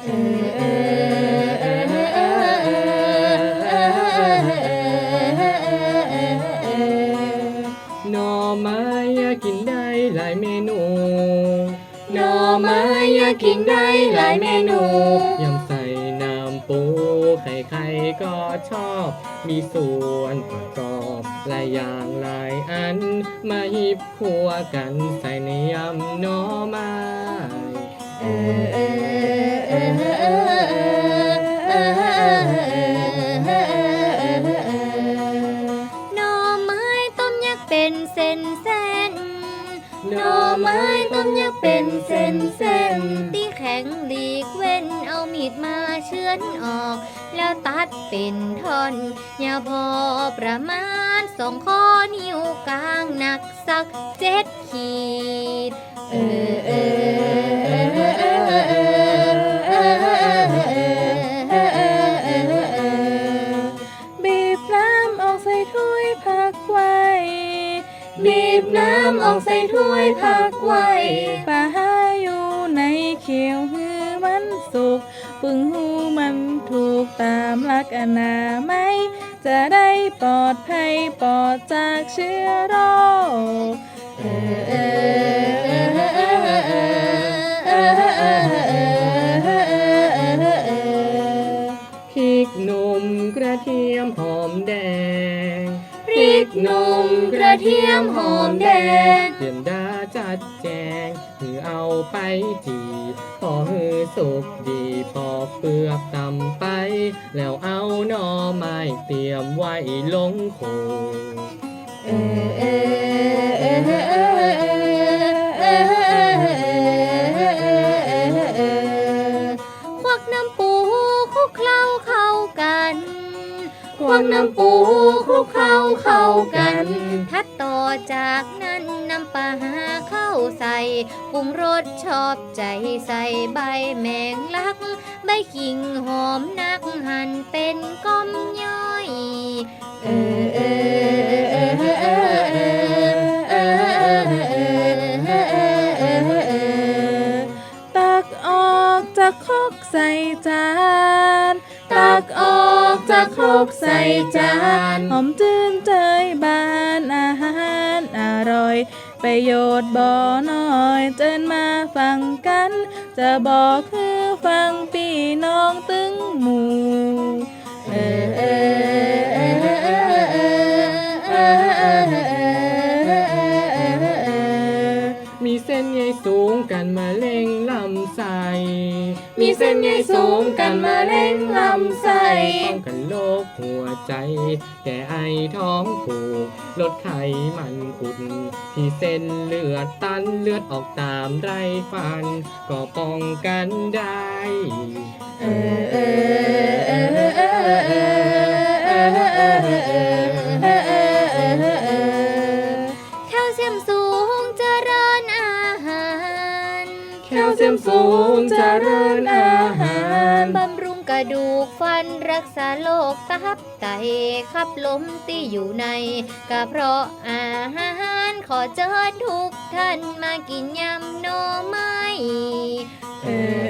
หน่อไม้ยากินได้หลายเมนูหน่อไม้ยากินได้หลายเมนูยำใส่น้ำปูใครๆก็ชอบ มีส่วนประกอบหลายอย่างหลายอัน มาหิบคัวกันใส่ในยำหน่อไม้ เส้นเส้นหน่อไม้ต้มยักเป็นเส้นเส้นที่แข็งหลีกเว้นเอามีดมาเชือนออก แล้วตัดเป็นท่อนยาวพอประมาณสองข้อนิ้วกลางหนักสักเจ็ดขีด เออเออ น้ำออกใส่ถ้วยพักไว้ปลาหาอยู่ในเขียวหือมันสุก ปึงหูมันถูกตามลักอนาไมจะได้ปลอดภัยปลอดจากเชื้อโรคเอพริกหนุ่มกระเทียมหอมแดง พริกหนุ่มกระเทียมหอมแดงเตรียมดาจัดแจงหือเอาไปจีพอหือสุกดีปอกเปลือกตำไป แล้วเอาหน่อไม้เตรียมไว้ลงโขงเออเออเออเออเออเอ ควักน้ำปูคลุกเคล้าเข้ากัน ทัดต่อจากนั้นนำปลาหาเข้าใส่ปรุงรสชอบใจใส่ใบแมงลัก ใบขิงหอมนักหั่นเป็นก้อมย่อย เออเออเออเออเออเออตักออกจากครกใส่จาน ตักออก ครกใส่จานหอมจืนเจยบานอาหารอร่อย ประโยชน์บ่อน้อยเจิญมาฟังกัน จะบอกคือฟังพี่น้องตึงหมู่เออเออเออเออเออเออมีเส้นใยสูงกันมาเล่งลำไส้มีเส้นใยสูงกันมาเล่งลำไส้ ป้องกันโรคหัวใจ แก้ไอท้องผูกลดไขมันอุด ที่เส้นเลือดตันเลือดออกตามไรฟัน ก็ป้องกันได้ เออเออเออเออเออแคลเซียมสูงเจริญอาหารแคลเซียมสูงเจริญอาหารบำ ระดูกฟันรักษาโรคตับไตขับลมที่อยู่ในกระเพาะอาหารขอเชิญทุกท่านมากินยำโนไม้เออ